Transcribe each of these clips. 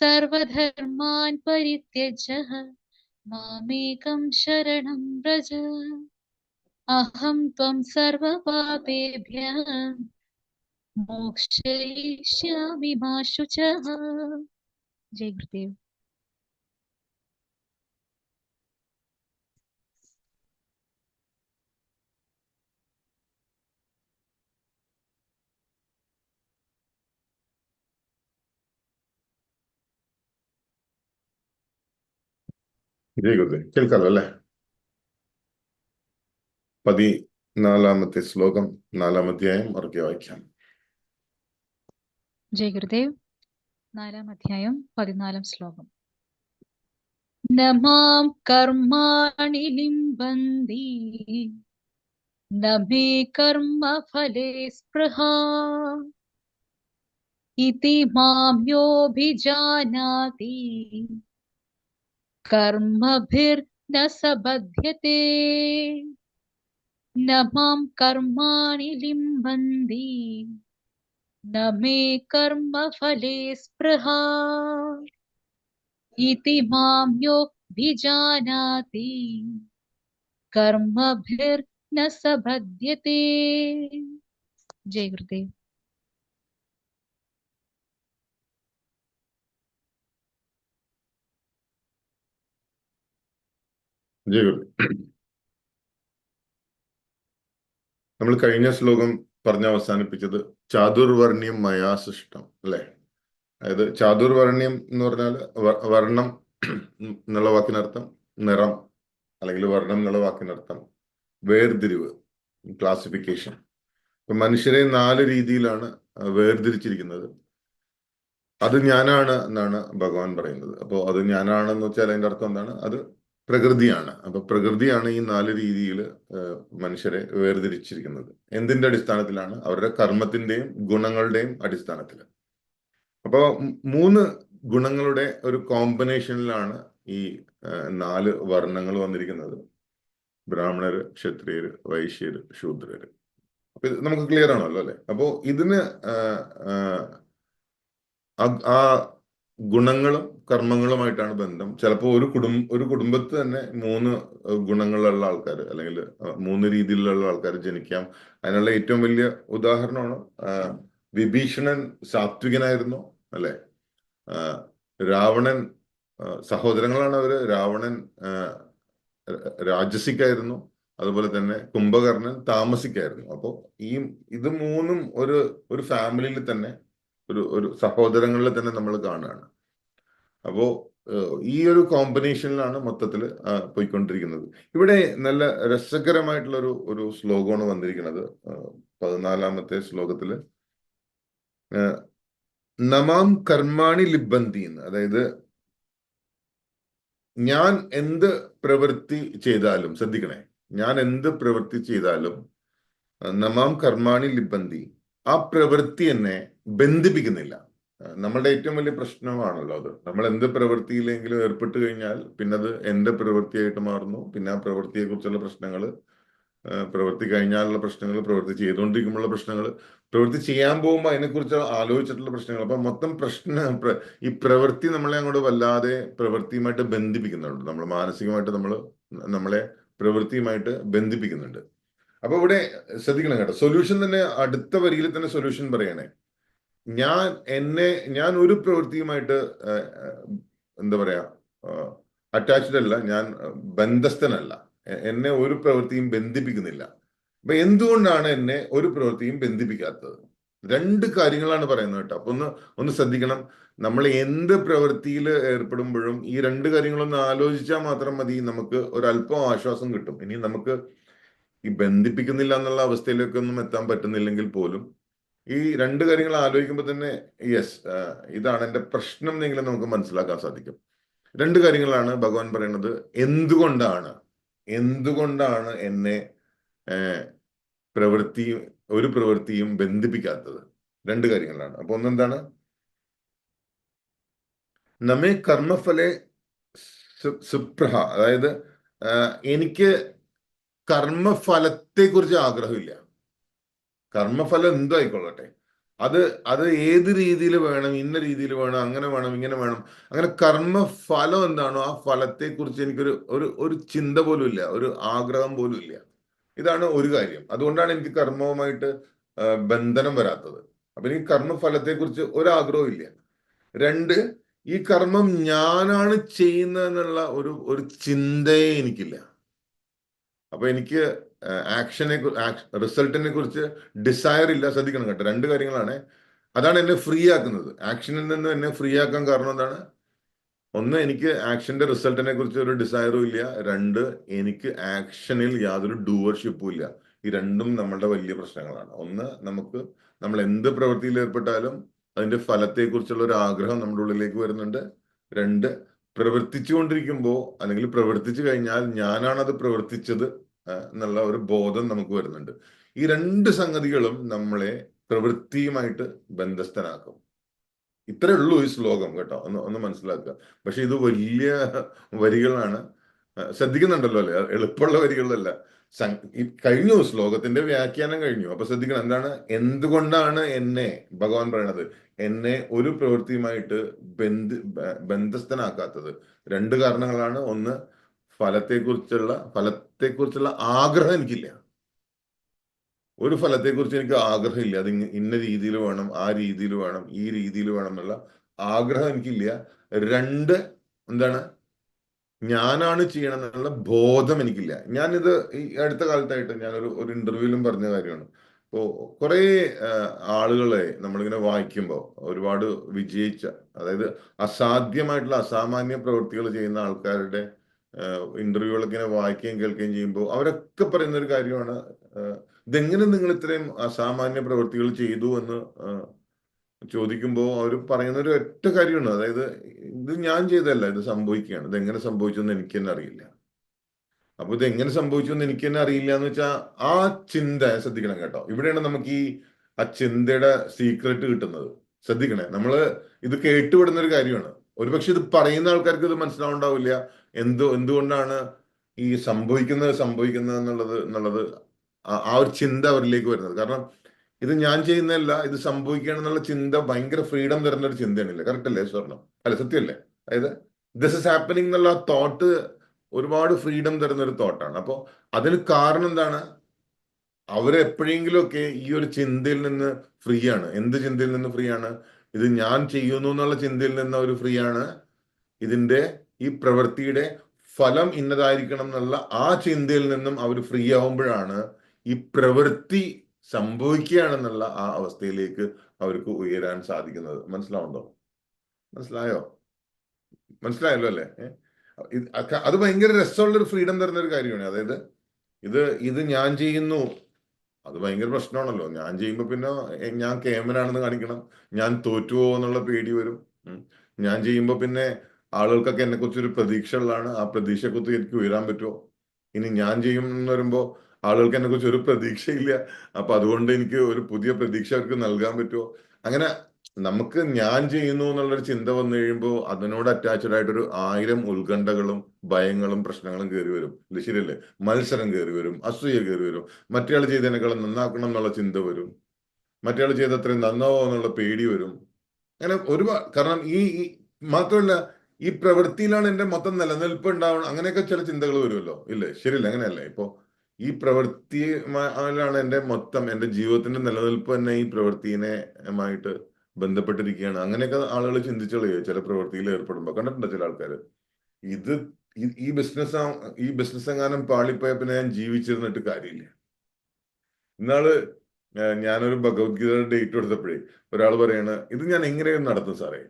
सर्वधर्मान् परित्यज्य मामेकं शरणं व्रज। अहं त्वं सर्वपापेभ्यः मोक्षयिष्यामि मा शुचः। जय गुरुदेव। ജയ് ഗുരുദേവ് കേൾക്കാലോ അല്ലേ? പതിനാലാമത്തെ ശ്ലോകം നാലാം അധ്യായം വായിക്കാം. ജയ ഗുരുദേവ്. നാലാം അധ്യായം പതിനാലാം ശ്ലോകം. നമാം കർമാണി ലിംബന്തി നമേ കർമ്മ ഫലേ സ്പൃഹ. ഇതി മാം യോഭിജാനാതി. कर्मभिर्न सबध्यते। न माँ कर्माणि लिम्बन्ति। न मे कर्मफले स्पृहा। इति माँ योऽभिजानाति। कर्मभिर्न सबध्यते। जय गुरुदेव। നമ്മൾ കഴിഞ്ഞ ശ്ലോകം പറഞ്ഞ് അവസാനിപ്പിച്ചത് ചാതുർവർണ്യം മയാസിഷ്ടം അല്ലെ? അതായത് ചാതുർവർണ്യം എന്ന് പറഞ്ഞാൽ വർണം എന്നുള്ള വാക്കിനർത്ഥം നിറം അല്ലെങ്കിൽ വർണം എന്നുള്ള വാക്കിനർത്ഥം വേർതിരിവ് ക്ലാസിഫിക്കേഷൻ ഇപ്പൊ മനുഷ്യരെ നാല് രീതിയിലാണ് വേർതിരിച്ചിരിക്കുന്നത്. അത് ഞാനാണ് എന്നാണ് ഭഗവാൻ പറയുന്നത്. അപ്പോൾ അത് ഞാനാണെന്ന് വെച്ചാൽ അതിന്റെ അർത്ഥം എന്താണ്? അത് പ്രകൃതിയാണ്. അപ്പൊ പ്രകൃതിയാണ് ഈ നാല് രീതിയിൽ മനുഷ്യരെ വേർതിരിച്ചിരിക്കുന്നത്. എന്തിന്റെ അടിസ്ഥാനത്തിലാണ്? അവരുടെ കർമ്മത്തിന്റെയും ഗുണങ്ങളുടെയും അടിസ്ഥാനത്തിൽ. അപ്പോൾ മൂന്ന് ഗുണങ്ങളുടെ ഒരു കോമ്പിനേഷനിലാണ് ഈ നാല് വർണങ്ങൾ വന്നിരിക്കുന്നത്. ബ്രാഹ്മണർ ക്ഷത്രിയർ വൈശ്യർ ശൂദ്രർ അപ്പൊ ഇത് നമുക്ക് ക്ലിയർ ആണല്ലോ അല്ലെ? അപ്പോ ഇതിന് ആ, ഗുണങ്ങളും കർമ്മങ്ങളുമായിട്ടാണ് ബന്ധം. ചിലപ്പോൾ ഒരു കുടുംബ ഒരു കുടുംബത്തിൽ തന്നെ മൂന്ന് ഗുണങ്ങളുള്ള ആൾക്കാർ അല്ലെങ്കിൽ മൂന്ന് രീതിയിലുള്ള ആൾക്കാർ ജനിക്കാം. അതിനുള്ള ഏറ്റവും വലിയ ഉദാഹരണമാണ് വിഭീഷണൻ സാത്വികനായിരുന്നു അല്ലെ? രാവണൻ സഹോദരങ്ങളാണ് അവർ. രാവണൻ രാജസിക്കായിരുന്നു. അതുപോലെ തന്നെ കുംഭകർണൻ താമസിക്കായിരുന്നു. അപ്പോൾ ഈ ഇത് മൂന്നും ഒരു ഒരു ഫാമിലിയിൽ തന്നെ ഒരു ഒരു സഹോദരങ്ങളിൽ തന്നെ നമ്മൾ കാണുകയാണ്. അപ്പോ ഈ ഒരു കോമ്പിനേഷനിലാണ് മൊത്തത്തിൽ പോയിക്കൊണ്ടിരിക്കുന്നത്. ഇവിടെ നല്ല രസകരമായിട്ടുള്ള ഒരു ഒരു ശ്ലോകമാണ് വന്നിരിക്കുന്നത്. പതിനാലാമത്തെ ശ്ലോകത്തിൽ നമാം കർമാണി ലിബന്തി എന്ന്. അതായത് ഞാൻ എന്ത് പ്രവൃത്തി ചെയ്താലും ശ്രദ്ധിക്കണേ. ഞാൻ എന്ത് പ്രവൃത്തി ചെയ്താലും നമാം കർമാണി ലിബന്തി ആ പ്രവൃത്തി എന്നെ ബന്ധിപ്പിക്കുന്നില്ല. നമ്മളുടെ ഏറ്റവും വലിയ പ്രശ്നമാണല്ലോ അത്. നമ്മൾ എന്ത് പ്രവൃത്തിയിലെങ്കിലും ഏർപ്പെട്ട് കഴിഞ്ഞാൽ പിന്നെ അത് എന്റെ പ്രവൃത്തിയായിട്ട് മാറുന്നു. പിന്നെ ആ പ്രവൃത്തിയെ കുറിച്ചുള്ള പ്രശ്നങ്ങൾ പ്രവൃത്തി കഴിഞ്ഞാലുള്ള പ്രശ്നങ്ങൾ പ്രവൃത്തി ചെയ്തുകൊണ്ടിരിക്കുമ്പോഴുള്ള പ്രശ്നങ്ങൾ പ്രവൃത്തി ചെയ്യാൻ പോകുമ്പോൾ അതിനെക്കുറിച്ച് ആലോചിച്ചിട്ടുള്ള പ്രശ്നങ്ങൾ അപ്പൊ മൊത്തം പ്രശ്ന ഈ പ്രവൃത്തി നമ്മളെ അങ്ങോട്ട് വല്ലാതെ പ്രവൃത്തിയുമായിട്ട് ബന്ധിപ്പിക്കുന്നുണ്ട്. നമ്മൾ മാനസികമായിട്ട് നമ്മൾ നമ്മളെ പ്രവൃത്തിയുമായിട്ട് ബന്ധിപ്പിക്കുന്നുണ്ട്. അപ്പൊ ഇവിടെ ശ്രദ്ധിക്കണം കേട്ടോ. സൊല്യൂഷൻ തന്നെ അടുത്ത വരിയിൽ തന്നെ സൊല്യൂഷൻ പറയണേ. ഞാൻ എന്നെ ഞാൻ ഒരു പ്രവൃത്തിയുമായിട്ട് എന്താ പറയാ അറ്റാച്ച്ഡ് അല്ല ഞാൻ ബന്ധസ്ഥനല്ല. എന്നെ ഒരു പ്രവൃത്തിയും ബന്ധിപ്പിക്കുന്നില്ല. അപ്പൊ എന്തുകൊണ്ടാണ് എന്നെ ഒരു പ്രവൃത്തിയും ബന്ധിപ്പിക്കാത്തത്? രണ്ട് കാര്യങ്ങളാണ് പറയുന്നത് കേട്ടോ. അപ്പൊ ഒന്ന് ഒന്ന് ശ്രദ്ധിക്കണം. നമ്മൾ എന്ത് പ്രവൃത്തിയിൽ ഏർപ്പെടുമ്പോഴും ഈ രണ്ട് കാര്യങ്ങളൊന്ന് ആലോചിച്ചാൽ മാത്രം മതി നമുക്ക് ഒരല്പം ആശ്വാസം കിട്ടും. ഇനി നമുക്ക് ഈ ബന്ധിപ്പിക്കുന്നില്ല എന്നുള്ള അവസ്ഥയിലേക്കൊന്നും എത്താൻ പറ്റുന്നില്ലെങ്കിൽ പോലും ഈ രണ്ട് കാര്യങ്ങൾ ആലോചിക്കുമ്പോൾ തന്നെ യെസ് ഇതാണ് എന്റെ പ്രശ്നം എന്നെങ്കിലും നമുക്ക് മനസ്സിലാക്കാൻ സാധിക്കും. രണ്ട് കാര്യങ്ങളാണ് ഭഗവാൻ പറയുന്നത്. എന്തുകൊണ്ടാണ് എന്തുകൊണ്ടാണ് എന്നെ പ്രവൃത്തി ഒരു പ്രവൃത്തിയും ബന്ധിപ്പിക്കാത്തത്? രണ്ട് കാര്യങ്ങളാണ്. അപ്പൊ ഒന്നെന്താണ്? നമ്മെ കർമ്മഫലെ സുപ്രഹ അതായത് എനിക്ക് കർമ്മഫലത്തെ കുറിച്ച് ആഗ്രഹമില്ല. കർമ്മഫലം എന്തോ ആയിക്കൊള്ളട്ടെ അത് അത് ഏത് രീതിയിൽ വേണം ഇന്ന രീതിയിൽ വേണം അങ്ങനെ വേണം ഇങ്ങനെ വേണം. അങ്ങനെ കർമ്മഫലം എന്താണോ ആ ഫലത്തെ കുറിച്ച് എനിക്കൊരു ഒരു ഒരു ചിന്ത പോലും ഇല്ല. ഒരു ആഗ്രഹം പോലും ഇല്ല. ഇതാണ് ഒരു കാര്യം. അതുകൊണ്ടാണ് എനിക്ക് കർമ്മവുമായിട്ട് ബന്ധനം വരാത്തത്. അപ്പൊ എനിക്ക് കർമ്മഫലത്തെ കുറിച്ച് ഒരാഗ്രഹവും ഇല്ല. രണ്ട് ഈ കർമ്മം ഞാനാണ് ചെയ്യുന്നതെന്നുള്ള ഒരു ഒരു ചിന്തയെ എനിക്കില്ല. അപ്പൊ എനിക്ക് ആക്ഷനെ റിസൾട്ടിനെ കുറിച്ച് ഡിസയർ ഇല്ല ശ്രദ്ധിക്കണം കേട്ടോ. രണ്ട് കാര്യങ്ങളാണ്. അതാണ് എന്നെ ഫ്രീ ആക്കുന്നത്. ആക്ഷനിൽ നിന്ന് എന്നെ ഫ്രീ ആക്കാൻ കാരണം എന്താണ്? ഒന്ന് എനിക്ക് ആക്ഷന്റെ റിസൾട്ടിനെ കുറിച്ച് ഒരു ഡിസയറും ഇല്ല. രണ്ട് എനിക്ക് ആക്ഷനിൽ യാതൊരു ഡൂവർഷിപ്പും ഇല്ല. ഈ രണ്ടും നമ്മളുടെ വലിയ പ്രശ്നങ്ങളാണ്. ഒന്ന് നമുക്ക് നമ്മൾ എന്ത് പ്രവൃത്തിയിൽ ഏർപ്പെട്ടാലും അതിന്റെ ഫലത്തെക്കുറിച്ചുള്ള ഒരു ആഗ്രഹം നമ്മുടെ ഉള്ളിലേക്ക് വരുന്നുണ്ട്. രണ്ട് പ്രവർത്തിച്ചുകൊണ്ടിരിക്കുമ്പോൾ അല്ലെങ്കിൽ പ്രവർത്തിച്ചു കഴിഞ്ഞാൽ ഞാനാണത് പ്രവർത്തിച്ചത് എന്നുള്ള ഒരു ബോധം നമുക്ക് വരുന്നുണ്ട്. ഈ രണ്ട് സംഗതികളും നമ്മളെ പ്രവൃത്തിയുമായിട്ട് ബന്ധസ്ഥനാക്കും. ഇത്രേ ഉള്ളൂ ഈ ശ്ലോകം കേട്ടോ ഒന്ന് ഒന്ന് മനസ്സിലാക്കുക. പക്ഷെ ഇത് വലിയ വരികളാണ്. ശ്രദ്ധിക്കുന്നുണ്ടല്ലോ അല്ലേ? എളുപ്പമുള്ള വരികളല്ല കഴിഞ്ഞു ശ്ലോകത്തിന്റെ വ്യാഖ്യാനം കഴിഞ്ഞു. അപ്പൊ ശ്രദ്ധിക്കണം എന്താണ്? എന്തുകൊണ്ടാണ് എന്നെ ഭഗവാൻ പറയണത് എന്നെ ഒരു പ്രവൃത്തിയുമായിട്ട് ബന്ധ ബന്ധസ്ഥനാക്കാത്തത്? രണ്ട് കാരണങ്ങളാണ്. ഒന്ന് ഫലത്തെക്കുറിച്ചുള്ള ഫലത്തെക്കുറിച്ചുള്ള ആഗ്രഹം എനിക്കില്ല. ഒരു ഫലത്തെക്കുറിച്ച് എനിക്ക് ആഗ്രഹമില്ല. അത് ഇന്ന രീതിയിൽ വേണം ആ രീതിയിൽ വേണം ഈ രീതിയിൽ വേണം എന്നുള്ള ആഗ്രഹം എനിക്കില്ല. രണ്ട് എന്താണ്? ഞാനാണ് ചെയ്യണം എന്നുള്ള ബോധം എനിക്കില്ല. ഞാനിത് ഈ അടുത്ത കാലത്തായിട്ട് ഞാനൊരു ഒരു ഇന്റർവ്യൂവിലും പറഞ്ഞ കാര്യമാണ്. ഇപ്പോ കുറെ ആളുകളെ നമ്മളിങ്ങനെ വായിക്കുമ്പോൾ ഒരുപാട് വിജയിച്ച അതായത് അസാധ്യമായിട്ടുള്ള അസാമാന്യ പ്രവൃത്തികൾ ചെയ്യുന്ന ആൾക്കാരുടെ ഇന്റർവ്യൂകളൊക്കെ ഇങ്ങനെ വായിക്കുകയും കേൾക്കുകയും ചെയ്യുമ്പോൾ അവരൊക്കെ പറയുന്ന ഒരു കാര്യമാണ് ഇതെങ്ങനെ നിങ്ങൾ ഇത്രയും അസാമാന്യ പ്രവൃത്തികൾ ചെയ്തു എന്ന് ചോദിക്കുമ്പോൾ അവർ പറയുന്ന ഒരു ഒറ്റ കാര്യമാണ്. അതായത് ഇത് ഞാൻ ചെയ്തതല്ല ഇത് സംഭവിക്കുകയാണ്. ഇത് എങ്ങനെ സംഭവിച്ചെന്ന് എനിക്ക് തന്നെ അറിയില്ല. അപ്പൊ ഇത് എങ്ങനെ സംഭവിച്ചു എന്ന് എനിക്ക് തന്നെ അറിയില്ല എന്ന് വെച്ചാൽ ആ ചിന്ത ശ്രദ്ധിക്കണം കേട്ടോ. ഇവിടെയാണ് നമുക്ക് ഈ ആ ചിന്തയുടെ സീക്രട്ട് കിട്ടുന്നത്. ശ്രദ്ധിക്കണേ. നമ്മൾ ഇത് കേട്ടുവിടുന്ന ഒരു കാര്യമാണ്. ഒരുപക്ഷെ ഇത് പറയുന്ന ആൾക്കാർക്ക് ഇത് മനസ്സിലാവുണ്ടാവില്ല എന്ത് എന്തുകൊണ്ടാണ് ഈ സംഭവിക്കുന്നത് സംഭവിക്കുന്നത് എന്നുള്ളത് എന്നുള്ളത് ആ ഒരു ചിന്ത അവരിലേക്ക് വരുന്നത്. കാരണം ഇത് ഞാൻ ചെയ്യുന്നതല്ല ഇത് സംഭവിക്കണം എന്നുള്ള ചിന്ത ഭയങ്കര ഫ്രീഡം തരുന്ന ഒരു ചിന്തയാണല്ലേ? കറക്റ്റ് അല്ലേ സ്വർണം? അല്ല സത്യമല്ലേ? അതായത് ദിസ് ഇസ് ഹാപ്പനിങ് എന്നുള്ള തോട്ട് ഒരുപാട് ഫ്രീഡം തരുന്ന ഒരു തോട്ടാണ് അപ്പോൾ അതിന് കാരണം എന്താണ്? അവരെപ്പോഴെങ്കിലുമൊക്കെ ഈ ഒരു ചിന്തയിൽ നിന്ന് ഫ്രീ ആണ്. എന്ത് ചിന്തയിൽ നിന്ന് ഫ്രീ ആണ്? ഇത് ഞാൻ ചെയ്യുന്നു എന്നുള്ള ചിന്തയിൽ നിന്ന് അവർ ഫ്രീ ആണ്. ഇതിന്റെ ഈ പ്രവൃത്തിയുടെ ഫലം ഇന്നതായിരിക്കണം എന്നുള്ള ആ ചിന്തയിൽ നിന്നും അവർ ഫ്രീ ആവുമ്പോഴാണ് ഈ പ്രവൃത്തി സംഭവിക്കുകയാണെന്നുള്ള ആ അവസ്ഥയിലേക്ക് അവർക്ക് ഉയരാൻ സാധിക്കുന്നത്. മനസ്സിലാവുണ്ടോ മനസ്സിലായോ? മനസ്സിലായല്ലോ അല്ലേ? അത് ഭയങ്കര രസമുള്ള ഒരു ഫ്രീഡം തരുന്ന ഒരു കാര്യമാണ്. അതായത് ഇത് ഇത് ഞാൻ ചെയ്യുന്നു. അത് ഭയങ്കര പ്രശ്നമാണല്ലോ. ഞാൻ ചെയ്യുമ്പോൾ പിന്നെ ഞാൻ കേമനാണെന്ന് കാണിക്കണം. ഞാൻ തോറ്റുപോകുന്നുള്ള പേടി വരും. ഞാൻ ചെയ്യുമ്പോൾ പിന്നെ ആളുകൾക്കൊക്കെ എന്നെ കുറിച്ച് ഒരു പ്രതീക്ഷ ഉള്ളതാണ് ആ പ്രതീക്ഷയെക്കുറിച്ച് എനിക്ക് ഉയരാൻ പറ്റുമോ? ഇനി ഞാൻ ചെയ്യും എന്ന് വരുമ്പോൾ ആളുകൾക്ക് എന്നെ കുറിച്ച് ഒരു പ്രതീക്ഷയില്ല. അപ്പൊ അതുകൊണ്ട് എനിക്ക് ഒരു പുതിയ പ്രതീക്ഷ അവർക്ക് നൽകാൻ പറ്റുമോ? അങ്ങനെ നമുക്ക് ഞാൻ ചെയ്യുന്നു എന്നുള്ളൊരു ചിന്ത വന്നു കഴിയുമ്പോൾ അതിനോട് അറ്റാച്ച്ഡ് ആയിട്ടൊരു ആയിരം ഉത്കണ്ഠകളും ഭയങ്ങളും പ്രശ്നങ്ങളും കയറി വരും. ശരിയല്ലേ? മത്സരം കയറി വരും. അസൂയ കയറി വരും. മറ്റേയാൾ ചെയ്തതിനേക്കാളും നന്നാക്കണം എന്നുള്ള ചിന്ത വരും. മറ്റേയാൾ ചെയ്ത അത്രയും നന്നാവോ എന്നുള്ള പേടി വരും. അങ്ങനെ ഒരുപാട് കാരണം ഈ- മാത്രമല്ല ഈ പ്രവൃത്തിയിലാണ് എന്റെ മൊത്തം നിലനിൽപ്പ് ഉണ്ടാവണം അങ്ങനെയൊക്കെ ചില ചിന്തകൾ വരുമല്ലോ. ഇല്ലേ? ശരിയല്ല? അങ്ങനെയല്ലേ? ഇപ്പോ ഈ പ്രവൃത്തിയിലാണ് എന്റെ മൊത്തം എന്റെ ജീവിതത്തിന്റെ നിലനിൽപ്പ് തന്നെ ഈ പ്രവൃത്തിയുമായിട്ട് ബന്ധപ്പെട്ടിരിക്കുകയാണ്. അങ്ങനെയൊക്കെ ആളുകൾ ചിന്തിച്ചോളൂ ചില പ്രവൃത്തിയിൽ ഏർപ്പെടുമ്പോൾ. കണ്ടിട്ടുണ്ടോ ചില ആൾക്കാർ? ഇത് ഈ- ബിസിനസ് ഈ ബിസിനസ് എങ്ങാനും പാളിപ്പോയ പിന്നെ ഞാൻ ജീവിച്ചിരുന്നിട്ട് കാര്യമില്ല. ഇന്നാൾ ഞാനൊരു ഭഗവത്ഗീതയുടെ ഡേറ്റ് കൊടുത്തപ്പോഴേ ഒരാൾ പറയാണ് ഇത് ഞാൻ എങ്ങനെയും നടത്തും സാറേ.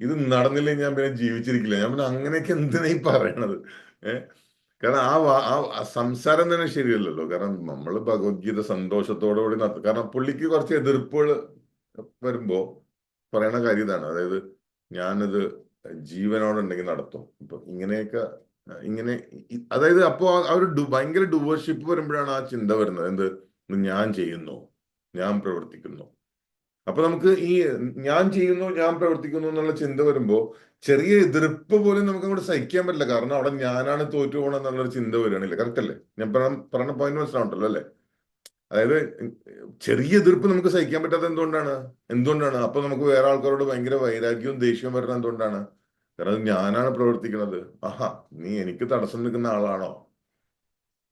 ഇത് നടന്നില്ലെങ്കിൽ ഞാൻ പിന്നെ ജീവിച്ചിരിക്കില്ല. ഞാൻ പിന്നെ അങ്ങനെയൊക്കെ എന്തിനാ ഈ പറയണത്? ഏഹ് കാരണം ആ ആ സംസാരം തന്നെ ശരിയല്ലല്ലോ. കാരണം നമ്മൾ ഭഗവത്ഗീത സന്തോഷത്തോടു കൂടി നടത്തും കാരണം പുള്ളിക്ക് കുറച്ച് എതിർപ്പുകൾ വരുമ്പോ പറയണ കാര്യം ഇതാണ്. അതായത് ഞാനിത് ജീവനോടുണ്ടെങ്കിൽ നടത്തും. ഇപ്പൊ ഇങ്ങനെയൊക്കെ ഇങ്ങനെ അതായത് അപ്പോ ആ ഒരു ഭയങ്കര ഡുവർഷിപ്പ് വരുമ്പോഴാണ് ആ ചിന്ത വരുന്നത്. എന്ത്? ഞാൻ ചെയ്യുന്നു. ഞാൻ പ്രവർത്തിക്കുന്നു. അപ്പൊ നമുക്ക് ഈ ഞാൻ ചെയ്യുന്നു ഞാൻ പ്രവർത്തിക്കുന്നു എന്നുള്ള ചിന്ത വരുമ്പോ ചെറിയ എതിർപ്പ് പോലും നമുക്ക് അങ്ങോട്ട് സഹിക്കാൻ പറ്റില്ല. കാരണം അവിടെ ഞാനാണ് തോറ്റു പോകണം എന്നുള്ളൊരു ചിന്ത വരികയാണില്ല? കറക്റ്റ് അല്ലേ? ഞാൻ പറഞ്ഞ പോയിന്റ് മനസ്സിലാവുണ്ടല്ലോ അല്ലേ? അതായത് ചെറിയ എതിർപ്പ് നമുക്ക് സഹിക്കാൻ പറ്റാത്ത എന്തുകൊണ്ടാണ്? എന്തുകൊണ്ടാണ്? അപ്പൊ നമുക്ക് വേറെ ആൾക്കാരോട് ഭയങ്കര വൈരാഗ്യവും ദേഷ്യവും വരണം എന്തുകൊണ്ടാണ്? കാരണം ഞാനാണ് പ്രവർത്തിക്കുന്നത്. ആഹാ നീ എനിക്ക് തടസ്സം നിൽക്കുന്ന ആളാണോ?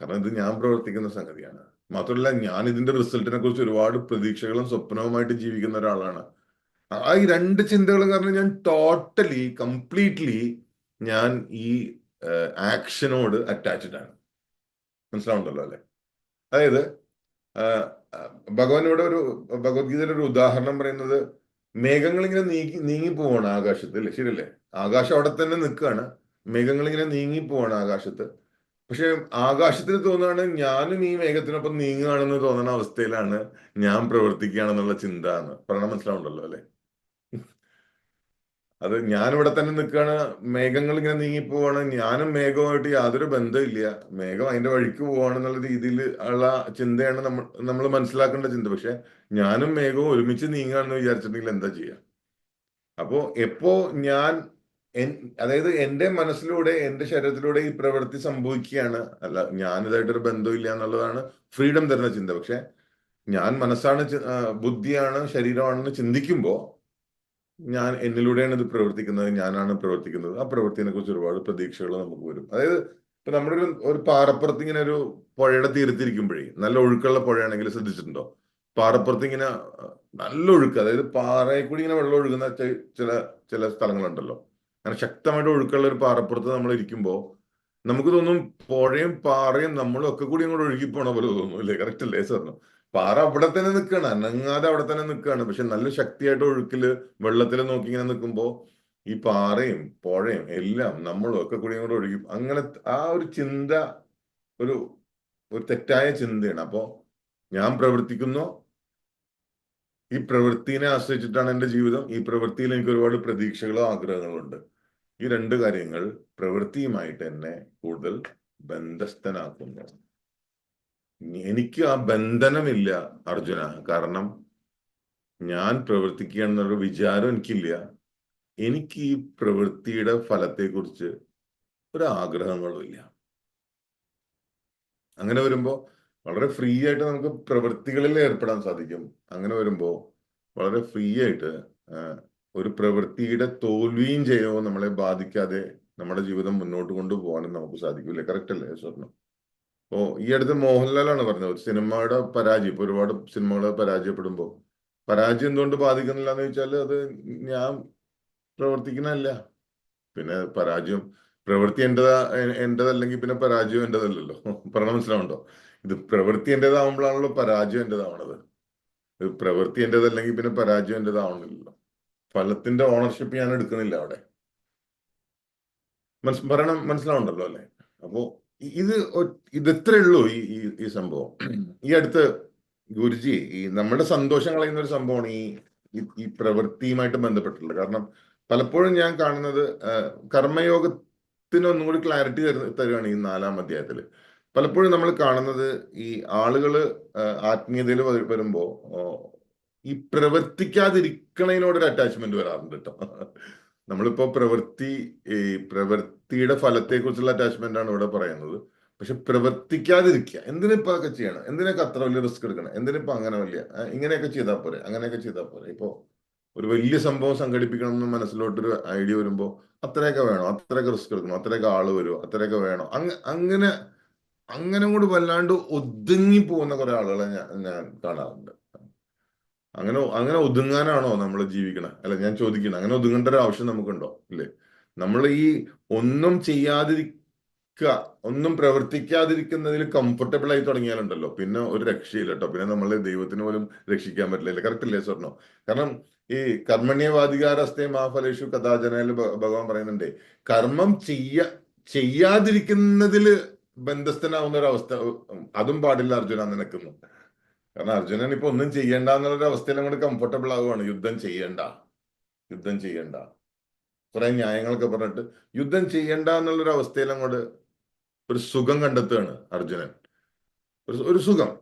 കാരണം ഇത് ഞാൻ പ്രവർത്തിക്കുന്ന സംഗതിയാണ്. മാത്രമല്ല ഞാൻ ഇതിന്റെ റിസൾട്ടിനെ കുറിച്ച് ഒരുപാട് പ്രതീക്ഷകളും സ്വപ്നവുമായിട്ട് ജീവിക്കുന്ന ഒരാളാണ്. ആ ഈ രണ്ട് ചിന്തകളും കാരണം ഞാൻ ടോട്ടലി കംപ്ലീറ്റ്ലി ഞാൻ ഈ ആക്ഷനോട് അറ്റാച്ച്ഡ് ആണ്. മനസ്സിലാവുണ്ടല്ലോ അല്ലെ? അതായത് ഇവിടെ ഒരു ഭഗവത്ഗീതയുടെ ഒരു ഉദാഹരണം പറയുന്നത് മേഘങ്ങൾ ഇങ്ങനെ നീങ്ങി നീങ്ങി പോവാണ് ആകാശത്ത് അല്ലേ? ശരിയല്ലേ? ആകാശം അവിടെ തന്നെ നിൽക്കുകയാണ്. മേഘങ്ങൾ ഇങ്ങനെ നീങ്ങി പോവാണ് ആകാശത്ത്. പക്ഷെ ആകാശത്തിന് തോന്നുകയാണ് ഞാനും ഈ മേഘത്തിനൊപ്പം നീങ്ങുകയാണെന്ന് തോന്നുന്ന അവസ്ഥയിലാണ് ഞാൻ പ്രവർത്തിക്കുകയാണെന്നുള്ള ചിന്ത എന്ന്. പറയണ മനസ്സിലാവുണ്ടല്ലോ അല്ലെ? അത് ഞാനിവിടെ തന്നെ നിൽക്കുകയാണ്. മേഘങ്ങൾ ഇങ്ങനെ നീങ്ങി പോവാണ് ഞാനും മേഘവുമായിട്ട് യാതൊരു ബന്ധമില്ല മേഘം അതിന്റെ വഴിക്ക് പോവാണെന്നുള്ള രീതിയിൽ ഉള്ള ചിന്തയാണ് നമ്മൾ നമ്മൾ മനസ്സിലാക്കേണ്ട ചിന്ത. പക്ഷെ ഞാനും മേഘവും ഒരുമിച്ച് നീങ്ങുകയാണെന്ന് വിചാരിച്ചിട്ടുണ്ടെങ്കിൽ എന്താ ചെയ്യുക? അപ്പോ എപ്പോ ഞാൻ അതായത് എന്റെ മനസ്സിലൂടെ എന്റെ ശരീരത്തിലൂടെ ഈ പ്രവൃത്തി സംഭവിക്കുകയാണ്. അല്ല ഞാനിതായിട്ടൊരു ഇല്ല എന്നുള്ളതാണ് ഫ്രീഡം തരുന്ന ചിന്ത. പക്ഷെ ഞാൻ മനസ്സാണ് ബുദ്ധിയാണ് ശരീരമാണെന്ന് ചിന്തിക്കുമ്പോൾ ഞാൻ എന്നിലൂടെയാണ് ഇത് പ്രവർത്തിക്കുന്നത് ഞാനാണ് പ്രവർത്തിക്കുന്നത്. ആ പ്രവൃത്തിനെ കുറിച്ച് ഒരുപാട് പ്രതീക്ഷകൾ നമുക്ക് വരും. അതായത് ഇപ്പൊ നമ്മുടെ ഒരു ഒരു പാറപ്പുറത്ത് ഇങ്ങനെ ഒരു പുഴയുടെ തീരത്തിരിക്കുമ്പോഴേ നല്ല ഒഴുക്കുള്ള പുഴയാണെങ്കിൽ ശ്രദ്ധിച്ചിട്ടുണ്ടോ? പാറപ്പുറത്ത് ഇങ്ങനെ നല്ല ഒഴുക്ക്. അതായത് പാറയിൽ കൂടി ഇങ്ങനെ വെള്ളം ഒഴുകുന്ന ചില ചില സ്ഥലങ്ങളുണ്ടല്ലോ. അങ്ങനെ ശക്തമായിട്ട് ഒഴുക്കുള്ള ഒരു പാറപ്പുറത്ത് നമ്മൾ ഇരിക്കുമ്പോൾ നമുക്ക് തോന്നും പുഴയും പാറയും നമ്മളും ഒക്കെ കൂടി ഇങ്ങോട്ട് ഒഴുകി പോണ പോലെ തോന്നും അല്ലേ കറക്റ്റ് അല്ലേ സാറിന് പാറ അവിടെ തന്നെ നിൽക്കുകയാണ് അനങ്ങാതെ അവിടെ തന്നെ നിൽക്കുകയാണ് പക്ഷെ നല്ല ശക്തിയായിട്ട് ഒഴുക്കിൽ വെള്ളത്തിൽ നോക്കി ഇങ്ങനെ നിൽക്കുമ്പോൾ ഈ പാറയും പുഴയും എല്ലാം നമ്മളും ഒക്കെ കൂടി ഇങ്ങോട്ട് ഒഴുകി അങ്ങനെ ആ ഒരു ചിന്ത ഒരു ഒരു തെറ്റായ ചിന്തയാണ്. അപ്പോ ഞാൻ പ്രവർത്തിക്കുന്നു. ഈ പ്രവൃത്തിനെ ആശ്രയിച്ചിട്ടാണ് എന്റെ ജീവിതം. ഈ പ്രവൃത്തിയിൽ എനിക്ക് ഒരുപാട് പ്രതീക്ഷകളോ ആഗ്രഹങ്ങളോ ഉണ്ട് ഈ രണ്ട് കാര്യങ്ങൾ പ്രവൃത്തിയുമായിട്ട് എന്നെ കൂടുതൽ ബന്ധസ്ഥനാക്കുന്നു. എനിക്ക് ആ ബന്ധനമില്ല അർജുന. കാരണം ഞാൻ പ്രവർത്തിക്കുകയാണെന്നൊരു വിചാരം എനിക്കില്ല. എനിക്ക് ഈ പ്രവൃത്തിയുടെ ഫലത്തെക്കുറിച്ച് ഒരു ആഗ്രഹങ്ങളും ഇല്ല. അങ്ങനെ വരുമ്പോൾ വളരെ ഫ്രീ ആയിട്ട് നമുക്ക് പ്രവൃത്തികളിൽ ഏർപ്പെടാൻ സാധിക്കും. അങ്ങനെ വരുമ്പോൾ വളരെ ഫ്രീ ആയിട്ട് ഒരു പ്രവൃത്തിയുടെ തോൽവിയും ജയവും നമ്മളെ ബാധിക്കാതെ നമ്മുടെ ജീവിതം മുന്നോട്ട് കൊണ്ടുപോകാനും നമുക്ക് സാധിക്കില്ല? കറക്റ്റ് അല്ലേ സ്വർണം അപ്പോ ഈ അടുത്ത് മോഹൻലാലാണ് പറഞ്ഞത് ഒരു സിനിമയുടെ പരാജയം. ഇപ്പൊ ഒരുപാട് സിനിമകൾ പരാജയപ്പെടുമ്പോൾ പരാജയം എന്തുകൊണ്ട് ബാധിക്കുന്നില്ല എന്ന് വെച്ചാൽ അത് ഞാൻ പ്രവർത്തിക്കുന്നല്ല പിന്നെ പരാജയം പ്രവൃത്തി എന്റേതാ എന്റെതല്ലെങ്കിൽ പിന്നെ പരാജയം എന്റേതല്ലല്ലോ. പറഞ്ഞ മനസ്സിലാവുണ്ടോ? ഇത് പ്രവൃത്തി എന്റേതാവുമ്പോഴാണല്ലോ പരാജയം എന്റേതാവണത്. ഇത് പ്രവൃത്തി എന്റേതല്ലെങ്കിൽ പിന്നെ പരാജയം എന്റേതാവണില്ലല്ലോ. ഫലത്തിന്റെ ഓണർഷിപ്പ് ഞാൻ എടുക്കുന്നില്ല അവിടെ. മനസ് പറയണം മനസ്സിലാവുണ്ടല്ലോ അല്ലെ? അപ്പോ ഇത് ഇത് ഇത്രേ ഉള്ളൂ ഈ ഈ സംഭവം. ഈ അടുത്ത് ഗുരുജി ഈ നമ്മുടെ സന്തോഷം കളയുന്ന ഒരു സംഭവമാണ് ഈ ഈ- പ്രവൃത്തിയുമായിട്ട് ബന്ധപ്പെട്ടിട്ടുള്ളത്. കാരണം പലപ്പോഴും ഞാൻ കാണുന്നത് കർമ്മയോഗത്തിന് ഒന്നും കൂടി ക്ലാരിറ്റി തരുകയാണ് ഈ നാലാം അധ്യായത്തിൽ പലപ്പോഴും നമ്മൾ കാണുന്നത് ഈ ആളുകൾ ആത്മീയതയിൽ വ- വരുമ്പോ ഓ, ഈ പ്രവർത്തിക്കാതിരിക്കണതിനോടൊരു അറ്റാച്ച്മെന്റ് വരാറുണ്ട് കേട്ടോ നമ്മളിപ്പോ പ്രവൃത്തി ഈ പ്രവൃത്തിയുടെ ഫലത്തെക്കുറിച്ചുള്ള അറ്റാച്ച്മെന്റ് ആണ് ഇവിടെ പറയുന്നത്. പക്ഷെ പ്രവർത്തിക്കാതിരിക്കുക എന്തിനിപ്പോ ഒക്കെ ചെയ്യണം? എന്തിനൊക്കെ അത്ര വലിയ റിസ്ക് എടുക്കണം? എന്തിനിപ്പോ അങ്ങനെ വലിയ ഇങ്ങനെയൊക്കെ ചെയ്താൽ പോരെ അങ്ങനെയൊക്കെ ചെയ്താൽ പോരെ. ഇപ്പോ ഒരു വലിയ സംഭവം സംഘടിപ്പിക്കണം എന്ന് മനസ്സിലോട്ടൊരു ഐഡിയ വരുമ്പോൾ അത്രയൊക്കെ വേണം അത്രയൊക്കെ റിസ്ക് എടുക്കണം അത്രയൊക്കെ ആൾ വരുമോ അത്രയൊക്കെ വേണം. അങ്ങ- അങ്ങനെ അങ്ങനെ കൂടി വല്ലാണ്ട് ഒതുങ്ങി പോകുന്ന കുറെ ആളുകളെ ഞാൻ ഞാൻ കാണാറുണ്ട്. അങ്ങനെ അങ്ങനെ ഒതുങ്ങാനാണോ നമ്മൾ ജീവിക്കണം? അല്ല ഞാൻ ചോദിക്കണം. അങ്ങനെ ഒതുങ്ങേണ്ട ഒരു ആവശ്യം നമുക്കുണ്ടോ? ഇല്ലേ? നമ്മൾ ഈ ഒന്നും ചെയ്യാതിരിക്കുക ഒന്നും പ്രവർത്തിക്കാതിരിക്കുന്നതിൽ കംഫർട്ടബിൾ ആയി തുടങ്ങിയാലുണ്ടല്ലോ. പിന്നെ ഒരു രക്ഷയില്ല കേട്ടോ പിന്നെ നമ്മളെ ദൈവത്തിന് പോലും രക്ഷിക്കാൻ പറ്റില്ല. കറക്റ്റ് അല്ലേ സ്വർണോ? കാരണം ഈ കർമ്മണ്യവാധികാരസ്ഥയെ മഹാഫലേഷു കഥാചനയിൽ ഭഗവാൻ പറയുന്നുണ്ട് കർമ്മം ചെയ്യ ചെയ്യാതിരിക്കുന്നതിൽ ബന്ധസ്ഥനാവുന്ന ഒരു അവസ്ഥ അതും പാടില്ല അർജുന നിനക്കുന്നു കാരണം അർജുനൻ ഇപ്പൊ ഒന്നും ചെയ്യണ്ട എന്നുള്ളൊരു അവസ്ഥയിൽ അങ്ങോട്ട് കംഫർട്ടബിൾ ആവുകയാണ് യുദ്ധം ചെയ്യണ്ട. യുദ്ധം ചെയ്യണ്ട. കുറെ ന്യായങ്ങളൊക്കെ പറഞ്ഞിട്ട് യുദ്ധം ചെയ്യണ്ട എന്നുള്ളൊരു അവസ്ഥയിൽ അങ്ങോട്ട് ഒരു സുഖം കണ്ടെത്തുകയാണ് അർജുനൻ. ഒരു സുഖം.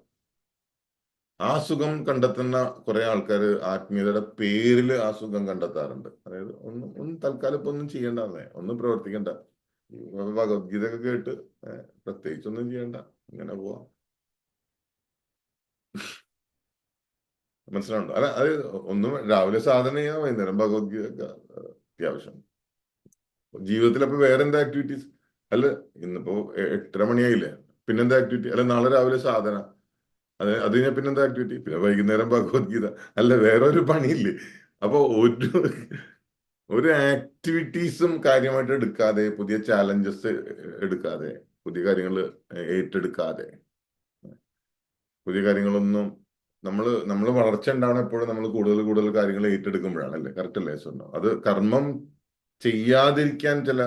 ആ സുഖം കണ്ടെത്തുന്ന കുറെ ആൾക്കാർ ആത്മീയതയുടെ പേരിൽ ആ സുഖം കണ്ടെത്താറുണ്ട്. അതായത് ഒന്നും ഒന്നും തൽക്കാലം ഇപ്പൊ ഒന്നും ചെയ്യണ്ടെന്നേ ഒന്നും പ്രവർത്തിക്കണ്ട. ഭഗവത്ഗീത ഒക്കെ കേട്ട് പ്രത്യേകിച്ചൊന്നും ചെയ്യണ്ട. ഇങ്ങനെ പോവാം. മനസ്സിലാവുണ്ടോ അല്ല അത് ഒന്നും രാവിലെ സാധന ചെയ്യാൻ വൈകുന്നേരം ഭഗവത്ഗീത അത്യാവശ്യം ജീവിതത്തിൽ അപ്പൊ വേറെ എന്താ ആക്ടിവിറ്റീസ് അല്ല ഇന്നിപ്പോ എട്ടര മണിയായില്ലേ? പിന്നെന്താ ആക്ടിവിറ്റി അല്ല നാളെ രാവിലെ സാധന. അത് അത് കഴിഞ്ഞാൽ പിന്നെന്താ ആക്ടിവിറ്റി പിന്നെ വൈകുന്നേരം ഭഗവത്ഗീത. അല്ല വേറെ ഒരു പണിയില്ലേ? അപ്പൊ ഒരു ഒരു ആക്ടിവിറ്റീസും കാര്യമായിട്ട് എടുക്കാതെ പുതിയ ചാലഞ്ചസ് എടുക്കാതെ പുതിയ കാര്യങ്ങൾ ഏറ്റെടുക്കാതെ പുതിയ കാര്യങ്ങളൊന്നും നമ്മൾ നമ്മൾ വളർച്ച ഉണ്ടാവണം എപ്പോഴും നമ്മൾ കൂടുതൽ കൂടുതൽ കാര്യങ്ങൾ ഏറ്റെടുക്കുമ്പോഴാണ് അല്ലേ? കറക്റ്റ് അല്ലേ സ്വന്തം അത് കർമ്മം ചെയ്യാതിരിക്കാൻ ചില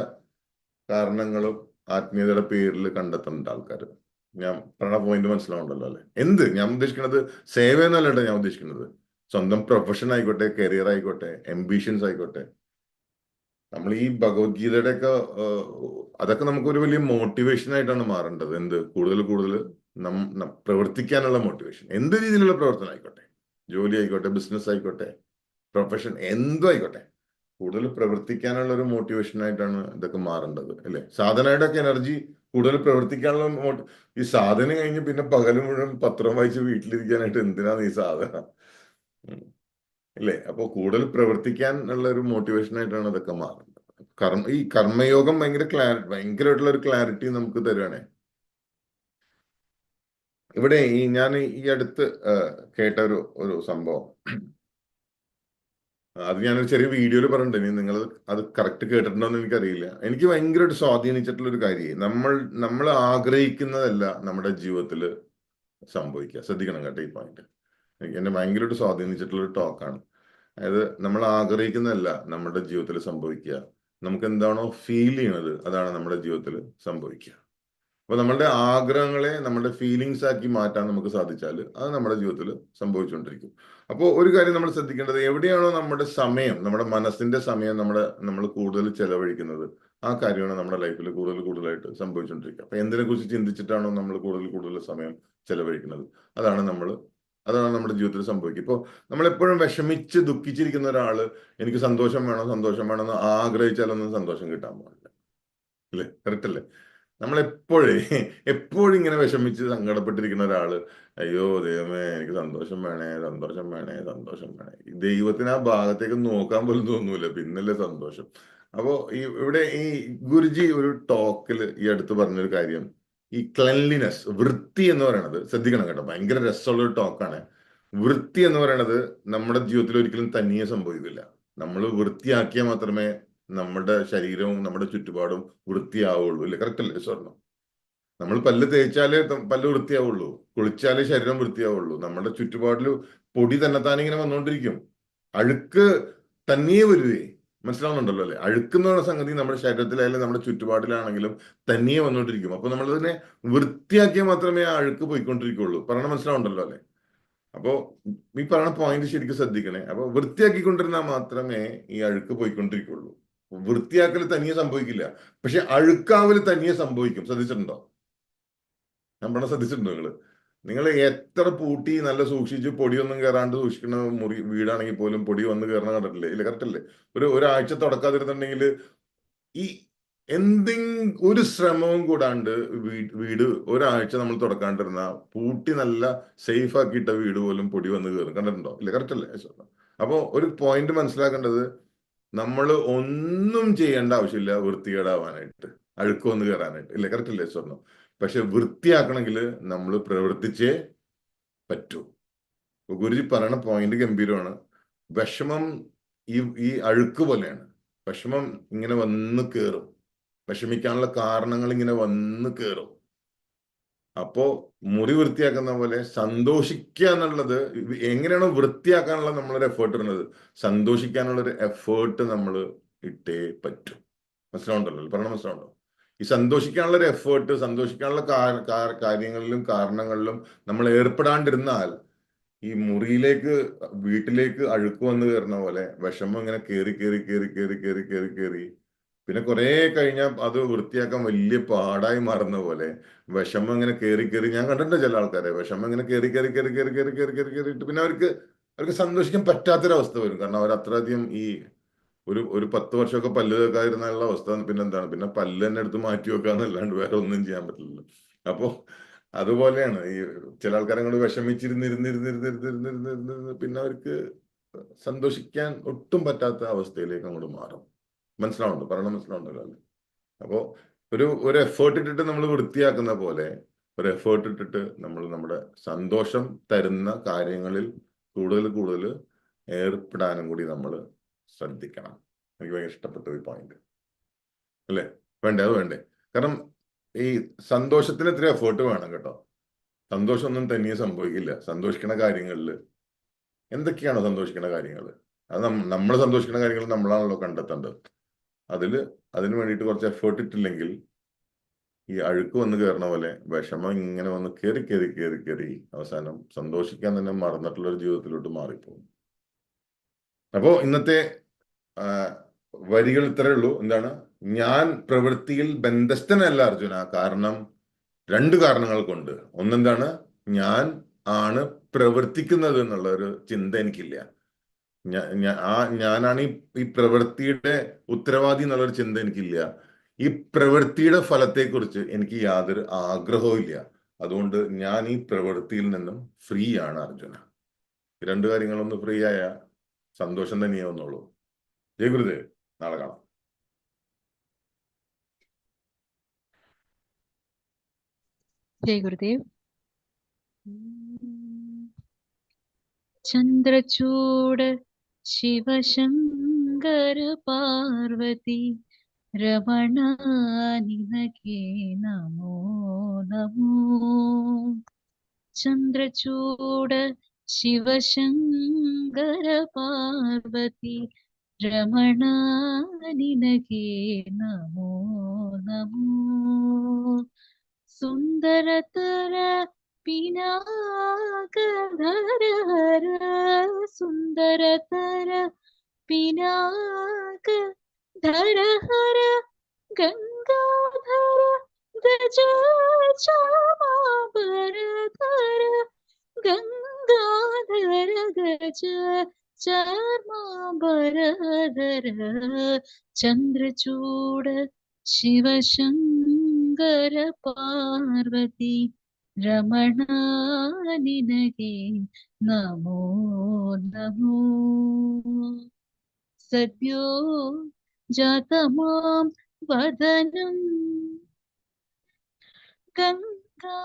കാരണങ്ങളും ആത്മീയതയുടെ പേരിൽ കണ്ടെത്തുന്നുണ്ട് ആൾക്കാർ ഞാൻ പറഞ്ഞ പോയിന്റ് മനസ്സിലാവുണ്ടല്ലോ അല്ലെ? എന്ത്? ഞാൻ ഉദ്ദേശിക്കുന്നത് സേവ എന്നല്ല ഞാൻ ഉദ്ദേശിക്കുന്നത് സ്വന്തം പ്രൊഫഷൻ ആയിക്കോട്ടെ കരിയർ ആയിക്കോട്ടെ എംബിഷൻസ് ആയിക്കോട്ടെ. നമ്മൾ ഈ ഭഗവത്ഗീതയുടെ ഒക്കെ അതൊക്കെ നമുക്കൊരു വലിയ മോട്ടിവേഷൻ ആയിട്ടാണ് മാറേണ്ടത്. എന്ത്? കൂടുതൽ കൂടുതൽ പ്രവർത്തിക്കാനുള്ള മോട്ടിവേഷൻ എന്ത് രീതിയിലുള്ള പ്രവർത്തനം ആയിക്കോട്ടെ? ജോലി ആയിക്കോട്ടെ ബിസിനസ് ആയിക്കോട്ടെ പ്രൊഫഷൻ എന്തോ ആയിക്കോട്ടെ. കൂടുതൽ പ്രവർത്തിക്കാനുള്ള ഒരു മോട്ടിവേഷനായിട്ടാണ് ഇതൊക്കെ മാറേണ്ടത് അല്ലേ? സാധനയുടെ ഒക്കെ എനർജി കൂടുതൽ പ്രവർത്തിക്കാനുള്ള മോട്ടി ഈ സാധനം കഴിഞ്ഞ് പിന്നെ പകൽ മുഴുവൻ പത്രം വായിച്ച് വീട്ടിലിരിക്കാനായിട്ട് എന്തിനാണ് ഈ സാധനം? അല്ലേ? അപ്പോൾ അപ്പൊ കൂടുതൽ പ്രവർത്തിക്കാൻ ഉള്ള ഒരു മോട്ടിവേഷനായിട്ടാണ് ഇതൊക്കെ മാറുന്നത്. കർമ്മ ഈ കർമ്മയോഗം ഭയങ്കര ക്ലാരി ഭയങ്കരമായിട്ടുള്ള ഒരു ക്ലാരിറ്റി നമുക്ക് തരുവാണേ. ഇവിടെ ഈ ഞാൻ ഈ അടുത്ത് കേട്ട ഒരു ഒരു സംഭവം. അത് ഞാനൊരു ചെറിയ വീഡിയോയിൽ പറഞ്ഞിട്ടുണ്ട്. നിങ്ങൾ അത് കറക്റ്റ് കേട്ടിട്ടുണ്ടോ എന്ന് എനിക്കറിയില്ല. എനിക്ക് ഭയങ്കരമായിട്ട് സ്വാധീനിച്ചിട്ടുള്ള ഒരു കാര്യം നമ്മൾ നമ്മൾ ആഗ്രഹിക്കുന്നതല്ല നമ്മുടെ ജീവിതത്തിൽ സംഭവിക്കുക. ശ്രദ്ധിക്കണം കേട്ടോ ഈ പോയിന്റ് എനിക്ക് എന്നെ ഭയങ്കരമായിട്ട് സ്വാധീനിച്ചിട്ടുള്ള ഒരു ടോക്കാണ് അതായത് നമ്മൾ ആഗ്രഹിക്കുന്നതല്ല നമ്മുടെ ജീവിതത്തിൽ സംഭവിക്കുക. നമുക്ക് എന്താണോ ഫീൽ ചെയ്യണത് അതാണ് നമ്മുടെ ജീവിതത്തിൽ സംഭവിക്കുക. അപ്പൊ നമ്മളുടെ ആഗ്രഹങ്ങളെ നമ്മുടെ ഫീലിങ്സ് ആക്കി മാറ്റാൻ നമുക്ക് സാധിച്ചാൽ അത് നമ്മുടെ ജീവിതത്തിൽ സംഭവിച്ചുകൊണ്ടിരിക്കും. അപ്പോൾ ഒരു കാര്യം നമ്മൾ ശ്രദ്ധിക്കേണ്ടത് എവിടെയാണോ നമ്മുടെ സമയം നമ്മുടെ മനസ്സിന്റെ സമയം നമ്മുടെ നമ്മൾ കൂടുതൽ ചെലവഴിക്കുന്നത് ആ കാര്യമാണ് നമ്മുടെ ലൈഫിൽ കൂടുതൽ കൂടുതലായിട്ട് സംഭവിച്ചുകൊണ്ടിരിക്കുക. അപ്പൊ എന്തിനെ കുറിച്ച് ചിന്തിച്ചിട്ടാണോ നമ്മൾ കൂടുതൽ കൂടുതൽ സമയം ചെലവഴിക്കുന്നത്? അതാണ് നമ്മൾ അതാണ് നമ്മുടെ ജീവിതത്തിൽ സംഭവിക്കുക. ഇപ്പോൾ നമ്മളെപ്പോഴും വിഷമിച്ച് ദുഃഖിച്ചിരിക്കുന്ന ഒരാൾ എനിക്ക് സന്തോഷം വേണം സന്തോഷം വേണം എന്ന് ആഗ്രഹിച്ചാലൊന്നും സന്തോഷം കിട്ടാൻ പാടില്ല. അല്ലേ? കറക്റ്റ് അല്ലേ? നമ്മൾ എപ്പോഴേ ഇങ്ങനെ വിഷമിച്ച് സങ്കടപ്പെട്ടിരിക്കുന്ന ഒരാൾ അയ്യോ ദൈവമേ എനിക്ക് സന്തോഷം വേണേ സന്തോഷം വേണേ സന്തോഷം വേണേ. ദൈവത്തിന് ആ ഭാഗത്തേക്ക് നോക്കാൻ പോലും തോന്നൂല പിന്നല്ലേ സന്തോഷം. അപ്പോ ഈ ഇവിടെ ഈ ഗുരുജി ഒരു ടോക്കിൽ ഈ അടുത്ത് പറഞ്ഞൊരു കാര്യം ഈ ക്ലെൻലിനെസ് വൃത്തി എന്ന് പറയണത് ശ്രദ്ധിക്കണം കേട്ടോ ഭയങ്കര രസമുള്ള ഒരു ടോക്കാണ്. വൃത്തി എന്ന് പറയണത് നമ്മുടെ ജീവിതത്തിൽ ഒരിക്കലും തനിയെ സംഭവിക്കില്ല. നമ്മൾ വൃത്തിയാക്കിയാൽ മാത്രമേ നമ്മുടെ ശരീരവും നമ്മുടെ ചുറ്റുപാടും വൃത്തിയാവുള്ളൂ. അല്ലെ കറക്റ്റ് അല്ലേ സ്വർണം നമ്മൾ പല്ല് തേച്ചാലേ പല്ല് വൃത്തിയാവുള്ളൂ. കുളിച്ചാലേ ശരീരം വൃത്തിയാവുള്ളൂ. നമ്മുടെ ചുറ്റുപാടിൽ പൊടി തന്നെ ഇങ്ങനെ വന്നുകൊണ്ടിരിക്കും അഴുക്ക് തന്നെയേ വരുവേ. മനസ്സിലാവുന്നുണ്ടല്ലോ അല്ലെ? അഴുക്ക് എന്ന് പറയുന്ന സംഗതി നമ്മുടെ ശരീരത്തിലായാലും നമ്മുടെ ചുറ്റുപാടിലാണെങ്കിലും തന്നെയേ വന്നുകൊണ്ടിരിക്കും അപ്പൊ നമ്മൾ ഇതിനെ വൃത്തിയാക്കിയാൽ മാത്രമേ ആ അഴുക്ക് പോയിക്കൊണ്ടിരിക്കുള്ളൂ. പറയണ മനസ്സിലാവുണ്ടല്ലോ അല്ലെ? അപ്പോ ഈ പറയുന്ന പോയിന്റ് ശരിക്കും ശ്രദ്ധിക്കണേ. അപ്പൊ വൃത്തിയാക്കിക്കൊണ്ടിരുന്നാൽ മാത്രമേ ഈ അഴുക്ക് പോയിക്കൊണ്ടിരിക്കുള്ളൂ. വൃത്തിയാക്കൽ തനിയെ സംഭവിക്കില്ല. പക്ഷെ അഴുക്കാവൽ തനിയെ സംഭവിക്കും. ശ്രദ്ധിച്ചിട്ടുണ്ടോ? നമ്മളെ ശ്രദ്ധിച്ചിട്ടുണ്ടോ നിങ്ങൾ? നിങ്ങൾ എത്ര പൂട്ടി നല്ല സൂക്ഷിച്ച് പൊടിയൊന്നും കയറാണ്ട് സൂക്ഷിക്കുന്ന മുറി വീടാണെങ്കിൽ പോലും പൊടി വന്ന് കയറണ കണ്ടിട്ടില്ലേ? ഇല്ല കറക്റ്റ് അല്ലേ? ഒരു ഒരാഴ്ച തുടക്കാതിരുന്നുണ്ടെങ്കിൽ ഈ എന്തെങ്കിലും ഒരു ശ്രമവും കൂടാണ്ട് വീട് വീട് ഒരാഴ്ച നമ്മൾ തുടക്കാണ്ടിരുന്ന പൂട്ടി നല്ല സേഫ് ആക്കിയിട്ട വീട് പോലും പൊടി വന്ന് കയറും കണ്ടിട്ടുണ്ടോ? ഇല്ല കറക്റ്റ് അല്ലേ? അപ്പോൾ ഒരു പോയിന്റ് മനസ്സിലാക്കേണ്ടത് നമ്മൾ ഒന്നും ചെയ്യേണ്ട ആവശ്യമില്ല വൃത്തികേടാവാനായിട്ട്. അഴുക്കൊന്ന് കയറാനായിട്ട് ഇല്ല കറക്റ്റ് അല്ലേ സ്വർണം പക്ഷെ വൃത്തിയാക്കണമെങ്കിൽ നമ്മൾ പ്രവർത്തിച്ചേ പറ്റൂ. ഗുരുജി പറയണ പോയിന്റ് ഗംഭീരമാണ്. വിഷമം ഈ ഈ അഴുക്ക് പോലെയാണ്. വിഷമം ഇങ്ങനെ വന്ന് കയറും വിഷമിക്കാനുള്ള കാരണങ്ങൾ ഇങ്ങനെ വന്ന് കയറും അപ്പോ മുറി വൃത്തിയാക്കുന്ന പോലെ സന്തോഷിക്കുക എന്നുള്ളത് എങ്ങനെയാണോ വൃത്തിയാക്കാനുള്ള നമ്മളൊരു എഫേർട്ട് ഇടുന്നത് സന്തോഷിക്കാനുള്ള ഒരു എഫേർട്ട് നമ്മൾ ഇട്ടേ പറ്റും. മനസ്സിലാവുണ്ടല്ലോ പറഞ്ഞ മനസ്സിലാവുണ്ടോ ഈ സന്തോഷിക്കാനുള്ള ഒരു എഫേർട്ട് സന്തോഷിക്കാനുള്ള കാര്യങ്ങളിലും കാരണങ്ങളിലും നമ്മൾ ഏർപ്പെടാണ്ടിരുന്നാൽ ഈ മുറിയിലേക്ക് വീട്ടിലേക്ക് അഴുക്ക് വന്ന് കയറുന്ന പോലെ വിഷമം ഇങ്ങനെ കയറി കയറി കയറി കയറി കയറി കയറി കേറി പിന്നെ കുറെ കഴിഞ്ഞാൽ അത് വൃത്തിയാക്കാൻ വലിയ പാടായി മാറുന്ന പോലെ വിഷമം ഇങ്ങനെ കയറി കയറി ഞാൻ കണ്ടിട്ടുണ്ട് ചില ആൾക്കാരെ വിഷമം ഇങ്ങനെ കയറി കയറി കയറി കയറി കയറി കയറി കയറി കയറിയിട്ട് പിന്നെ അവർക്ക് അവർക്ക് സന്തോഷിക്കാൻ പറ്റാത്തൊരവസ്ഥ വരും. കാരണം അവർ അത്രയധികം ഈ ഒരു ഒരു പത്ത് വർഷമൊക്കെ പല്ല് തേക്കാതിരുന്നുള്ള അവസ്ഥ പിന്നെ എന്താണ്? പിന്നെ പല്ല് തന്നെ എടുത്ത് മാറ്റി വെക്കാന്നല്ലാണ്ട് വേറെ ഒന്നും ചെയ്യാൻ പറ്റില്ലല്ലോ. അപ്പോ അതുപോലെയാണ് ഈ ചില ആൾക്കാരെ കൊണ്ട് വിഷമിച്ചിരുന്നിരുന്നിരുന്നിരുന്നിരുന്നിരുന്നിരുന്നിരുന്ന് പിന്നെ അവർക്ക് സന്തോഷിക്കാൻ ഒട്ടും പറ്റാത്ത അവസ്ഥയിലേക്ക് അങ്ങോട്ട് മാറും. മനസ്സിലാവുന്നുണ്ടോ പറയണ മനസ്സിലാവുന്നുണ്ടല്ലോ അല്ലേ? അപ്പോൾ ഒരു ഒരു എഫേർട്ട് ഇട്ടിട്ട് നമ്മൾ വൃത്തിയാക്കുന്ന പോലെ ഒരു എഫേർട്ട് ഇട്ടിട്ട് നമ്മൾ നമ്മുടെ സന്തോഷം തരുന്ന കാര്യങ്ങളിൽ കൂടുതൽ കൂടുതൽ ഏർപ്പെടാനും കൂടി നമ്മൾ ശ്രദ്ധിക്കണം. എനിക്ക് ഭയങ്കര ഇഷ്ടപ്പെട്ട ഒരു പോയിന്റ് അല്ലേ? വേണ്ടേ? അത് വേണ്ടേ? കാരണം ഈ സന്തോഷത്തിന് എത്ര എഫേർട്ട് വേണം കേട്ടോ. സന്തോഷമൊന്നും തനിയെ സംഭവിക്കില്ല. സന്തോഷിക്കുന്ന കാര്യങ്ങളിൽ എന്തൊക്കെയാണോ സന്തോഷിക്കുന്ന കാര്യങ്ങൾ അത് നമ്മൾ സന്തോഷിക്കുന്ന കാര്യങ്ങൾ നമ്മളാണല്ലോ കണ്ടെത്തേണ്ടത്. അതിൽ അതിന് വേണ്ടിയിട്ട് കുറച്ച് എഫേർട്ട് ഇട്ടില്ലെങ്കിൽ ഈ അഴുക്ക് വന്ന് കയറണ പോലെ വിഷമം ഇങ്ങനെ വന്ന് കയറി കയറി കയറി കയറി അവസാനം സന്തോഷിക്കാൻ തന്നെ മറന്നിട്ടുള്ള ഒരു ജീവിതത്തിലോട്ട് മാറിപ്പോകും. അപ്പോൾ ഇന്നത്തെ വരികൾ ഇത്രയേ ഉള്ളൂ. എന്താണ്? ഞാൻ പ്രവൃത്തിയിൽ ബന്ധസ്ഥനല്ല അർജുന. കാരണം രണ്ട് കാരണങ്ങൾ കൊണ്ട്. ഒന്നെന്താണ്? ഞാൻ ആണ് പ്രവർത്തിക്കുന്നത് എന്നുള്ള ഒരു ചിന്ത എനിക്കില്ല. ആ ഞാനാണ് ഈ പ്രവൃത്തിയുടെ ഉത്തരവാദി എന്നുള്ളൊരു ചിന്ത എനിക്കില്ല. ഈ പ്രവൃത്തിയുടെ ഫലത്തെക്കുറിച്ച് എനിക്ക് യാതൊരു ആഗ്രഹവും ഇല്ല. അതുകൊണ്ട് ഞാൻ ഈ പ്രവൃത്തിയിൽ നിന്നും ഫ്രീ ആണ് അർജുന. രണ്ട് കാര്യങ്ങളൊന്ന് ഫ്രീ ആയ സന്തോഷം തന്നെയാവുന്നുള്ളൂ ജയ ഗുരുദേവ് നാളെ കാണാം. ജയ ചന്ദ്രചൂട് ശിവശങ്കര പാർവതി രമണാനിനകേ നമോ നമോ. ചന്ദ്രചൂട ശിവശങ്കര പാർവതി രമണാനിനകേ നമോ നമോ. സുന്ദരതര പിനാകധര ഹര സുന്ദരതര പിനാക ധര ഹര ഗംഗാധര ഗജാചാമാഭരധര ഗംഗാധര ഗജ ചാർമാഭരധര ചന്ദ്രചൂട ശിവശങ്കര പാർവതി ರಮಣ ನಿನಗೆ ನಮೋ ನಮೋ ಸದ್ಯೋ ಜಾತ ಮಾಂ ವದನಂ ಗಂಗಾ